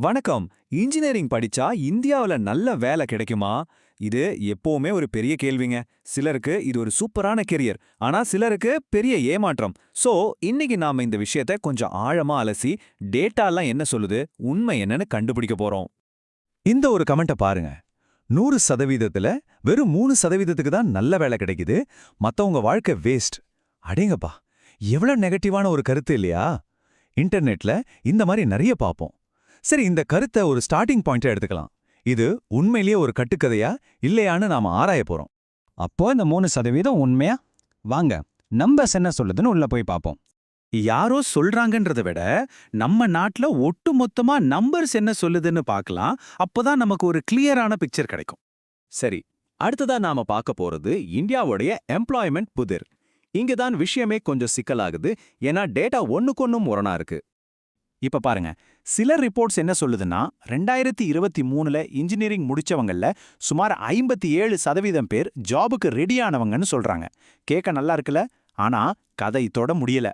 வணக்கம். இன்ஜினியரிங் படிச்சா இந்தியாவுல நல்ல வேலை கிடைக்குமா? இது எப்பவுமே ஒரு பெரிய கேள்விங்க. சிலருக்கு இது ஒரு சூப்பரான கெரியர் ஆனா சிலருக்கு பெரிய ஏமாற்றம். சோ இன்னைக்கு நாம இந்த விஷயத்த கொஞ்சம் ஆழமா அலசி டேட்டாலாம் என்ன சொல்லுது உண்மை என்னன்னு கண்டுபிடிக்க போறோம். இந்த ஒரு கமெண்ட்டை பாருங்க. நூறு சதவீதத்துல வெறும் மூணு சதவீதத்துக்கு தான் நல்ல வேலை கிடைக்குது. மத்தவங்க வாழ்க்கை வேஸ்ட் அடேங்கப்பா. எவ்வளவு நெகட்டிவான ஒரு கருத்து இல்லையா? இன்டர்நெட்ல இந்த மாதிரி நிறைய பார்ப்போம். சரி இந்த கருத்தை ஒரு ஸ்டார்டிங் பாயிண்டா எடுத்துக்கலாம். இது உண்மையிலேயே ஒரு கட்டுக்கதையா இல்லையான்னு நாம ஆராய போறோம். அப்போ இந்த மூணு சதவீதம் உண்மையா? வாங்க நம்பர்ஸ் என்ன சொல்லுதுன்னு உள்ள போய் பார்ப்போம். யாரோ சொல்றாங்கன்றத விட நம்ம நாட்டுல ஒட்டுமொத்தமா நம்பர்ஸ் என்ன சொல்லுதுன்னு பார்க்கலாம் அப்போதான் நமக்கு ஒரு கிளியரான பிக்சர் கிடைக்கும். சரி அடுத்ததா நாம பார்க்க போறது இந்தியாவுடைய எம்ப்ளாய்மெண்ட் புதிர். இங்க தான் விஷயமே கொஞ்சம் சிக்கலாகுது ஏன்னா டேட்டா ஒண்ணுக்கொன்னும் முரணா இருக்கு. இப்ப பாருங்க சில ரிப்போர்ட்ஸ் என்ன சொல்லுதுன்னா ரெண்டாயிரத்தி இருபத்தி மூணுல இன்ஜினியரிங் முடிச்சவங்கள சுமார் ஐம்பத்தி ஏழு சதவீதம் பேர் ஜாபுக்கு ரெடியானவங்கன்னு சொல்றாங்க. கேட்க நல்லா இருக்குல்ல? ஆனா கதை தொட முடியல.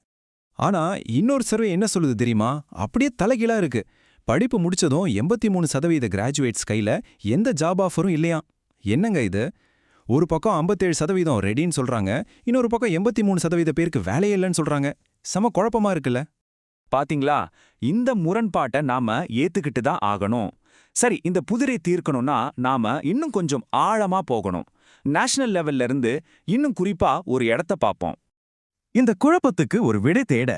ஆனா இன்னொரு சர்வே என்ன சொல்லுது தெரியுமா? அப்படியே தலைகீழா இருக்கு. படிப்பு முடிச்சதும் எண்பத்தி மூணு சதவீத கிராஜுவேட்ஸ் கையில எந்த ஜாப் ஆஃபரும் இல்லையா என்னங்க இது? ஒரு பக்கம் 57% சதவீதம் ரெடின்னு சொல்றாங்க இன்னொரு பக்கம் எண்பத்தி மூணு சதவீத பேருக்கு வேலையே இல்லைன்னு சொல்றாங்க. செம குழப்பமா இருக்குல்ல? பாத்தீங்களா? இந்த முரண்பாட்டை நாம ஏத்துக்கிட்டு தான் ஆகணும். சரி இந்த புதிரை தீர்க்கணும்னா நாம இன்னும் கொஞ்சம் ஆழமா போகணும். நேஷனல் லெவல்ல இருந்து இன்னும் குறிப்பா ஒரு இடத்த பார்ப்போம் இந்த குழப்பத்துக்கு ஒரு விடை தேட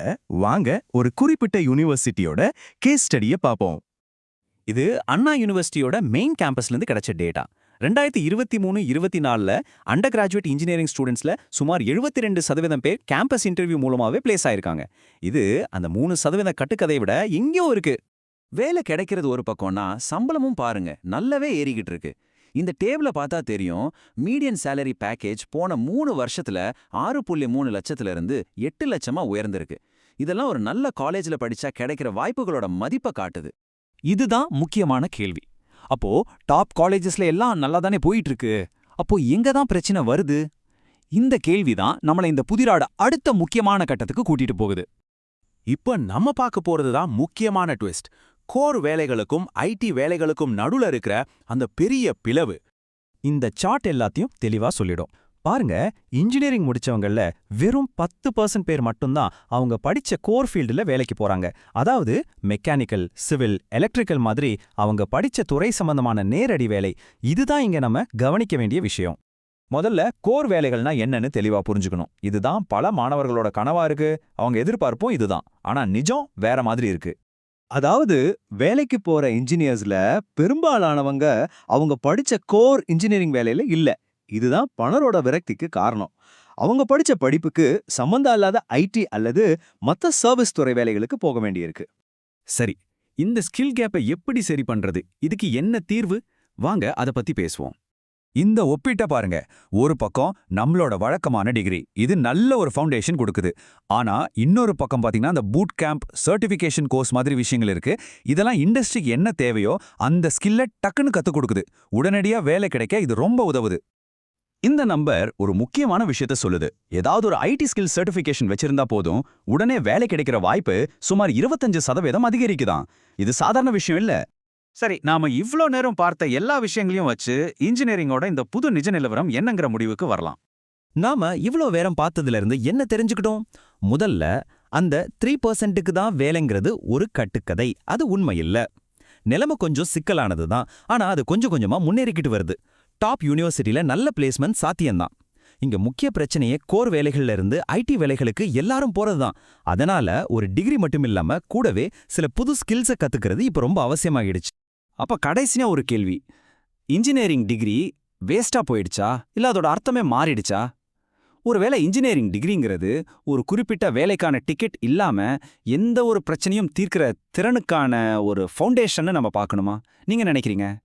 வாங்க ஒரு குறிப்பிட்ட யூனிவர்சிட்டியோட கேஸ் ஸ்டடியை பார்ப்போம் இது அண்ணா யூனிவர்சிட்டியோட மெயின் கேம்பஸ்ல இருந்து கிடைச்ச டேட்டா. ரெண்டாயிரத்தி இருபத்தி மூணு இருபத்தி நாலில் அண்டர் கிராஜுவேட் இன்ஜினியரிங் ஸ்டூடெண்ட்ஸில் சுமார் எழுபத்தி ரெண்டு சதவீதம் பேர் கேம்பஸ் இன்டர்வியூ மூலமாவே பிளேஸ் ஆயிருக்காங்க. இது அந்த மூணு சதவீத கட்டுக்கதையை விட எங்கேயோ இருக்கு. வேலை கிடைக்கிறது ஒரு பக்கம்னா சம்பளமும் பாருங்க நல்லாவே ஏறிக்கிட்டு இருக்கு. இந்த டேபிள பார்த்தா தெரியும் மீடியன் சேலரி பேக்கேஜ் போன மூணு வருஷத்துல ஆறு புள்ளி மூணு லட்சத்துல இருந்து எட்டு லட்சமா உயர்ந்திருக்கு. இதெல்லாம் ஒரு நல்ல காலேஜ்ல படிச்சா கிடைக்கிற வாய்ப்புகளோட மதிப்பை காட்டுது. இதுதான் முக்கியமான கேள்வி. அப்போ டாப் காலேஜஸ்ல எல்லாம் நல்லா தானே போயிட்டு இருக்கு அப்போ எங்க தான் பிரச்சனை வருது? இந்த கேள்விதான் நம்மள இந்த புதிராட அடுத்த முக்கியமான கட்டத்துக்கு கூட்டிட்டு போகுது. இப்ப நம்ம பார்க்க போறது தான் முக்கியமான ட்விஸ்ட் கோர் வேலைகளுக்கும் ஐடி வேலைகளுக்கும் நடுல இருக்கிற அந்த பெரிய பிளவு. இந்த சார்ட் எல்லாத்தையும் தெளிவா சொல்லிடும். பாருங்க இன்ஜினியரிங் முடிச்சவங்கள வெறும் பத்து பர்சன்ட் பேர் மட்டும்தான் அவங்க படிச்ச கோர் ஃபீல்டுல வேலைக்கு போறாங்க. அதாவது மெக்கானிக்கல் சிவில் எலக்ட்ரிக்கல் மாதிரி அவங்க படிச்ச துறை சம்பந்தமான நேரடி வேலை. இதுதான் இங்க நம்ம கவனிக்க வேண்டிய விஷயம். முதல்ல கோர் வேலைகள்னா என்னன்னு தெளிவா புரிஞ்சுக்கணும். இதுதான் பல மாணவர்களோட கனவா இருக்கு. அவங்க எதிர்பார்ப்பும் இதுதான். ஆனா நிஜம் வேற மாதிரி இருக்கு. அதாவது வேலைக்கு போற இன்ஜினியர்ஸ்ல பெரும்பாலானவங்க அவங்க படிச்ச கோர் இன்ஜினியரிங் வேலையில இல்ல. இதுதான் பணரோட விரக்திக்கு காரணம். அவங்க படிச்ச படிப்புக்கு சம்பந்தம் இல்லாத ஐடி அல்லது மத்த சர்வீஸ் துறை வேலைகளுக்கு போக வேண்டியிருக்கு. சரி இந்த ஸ்கில் கேப்பை எப்படி சரி பண்றது? இதுக்கு என்ன தீர்வு? வாங்க அத பத்தி பேசுவோம். இந்த ஒப்பீட்ட பாருங்க. ஒரு பக்கம் நம்மளோட வழக்கமான டிகிரி இது நல்ல ஒரு ஃபவுண்டேஷன் கொடுக்குது. ஆனா இன்னொரு பக்கம் பாத்தீங்கன்னா அந்த பூட் கேம்ப் சர்டிஃபிகேஷன் கோர்ஸ் மாதிரி விஷயங்கள் இருக்கு. இதெல்லாம் இண்டஸ்ட்ரிக்கு என்ன தேவையோ அந்த ஸ்கில்ல டக்குன்னு கத்துக் கொடுக்குது. உடனடியா வேலை கிடைக்க இது ரொம்ப உதவுது. இந்த நம்பர் ஒரு முக்கியமான விஷயத்த சொல்லுது. ஏதாவது ஒரு ஐடி ஸ்கில் சர்டிஃபிகேஷன் வச்சிருந்தா போதும் உடனே வேலை கிடைக்கிற வாய்ப்பு சுமார் இருபத்தஞ்சு சதவீதம் அதிகரிக்குதான். இது சாதாரண விஷயம் இல்ல. சரி நாம இவ்ளோ நேரம் பார்த்த எல்லா விஷயங்களையும் வச்சு இன்ஜினியரிங்கோட இந்த புது நிஜ நிலவரம் என்னங்கிற முடிவுக்கு வரலாம். நாம இவ்ளோ வேரம் பார்த்ததுல இருந்து என்ன தெரிஞ்சுக்கிட்டோம்? முதல்ல அந்த த்ரீ பர்சன்ட்டுக்கு தான் வேலைங்கிறது ஒரு கட்டுக்கதை. அது உண்மையில்லை. நிலைமை கொஞ்சம் சிக்கலானது தான் ஆனா அது கொஞ்சம் கொஞ்சமா முன்னேறிக்கிட்டு வருது. டாப் யூனிவர்சிட்டியில் நல்ல பிளேஸ்மெண்ட் சாத்தியம்தான். இங்க முக்கிய பிரச்சனையே கோர் வேலைகள்ல இருந்து ஐடி வேலைகளுக்கு எல்லாரும் போறதுதான். அதனால ஒரு டிகிரி மட்டும் இல்லாம கூடவே சில புது ஸ்கில்ஸை கத்துக்கிறது இப்ப ரொம்ப அவசியமாகிடுச்சு. அப்ப கடைசியா ஒரு கேள்வி. இன்ஜினியரிங் டிகிரி வேஸ்டா போயிடுச்சா? இல்ல அதோட அர்த்தமே மாறிடுச்சா? ஒருவேளை இன்ஜினியரிங் டிகிரிங்கிறது ஒரு குறிப்பிட்ட வேலைக்கான டிக்கெட் இல்லாம எந்த ஒரு பிரச்சனையும் தீர்க்கிற திறனுக்கான ஒரு ஃபவுண்டேஷன்னு நம்ம பார்க்கணுமா? நீங்க நினைக்கிறீங்க?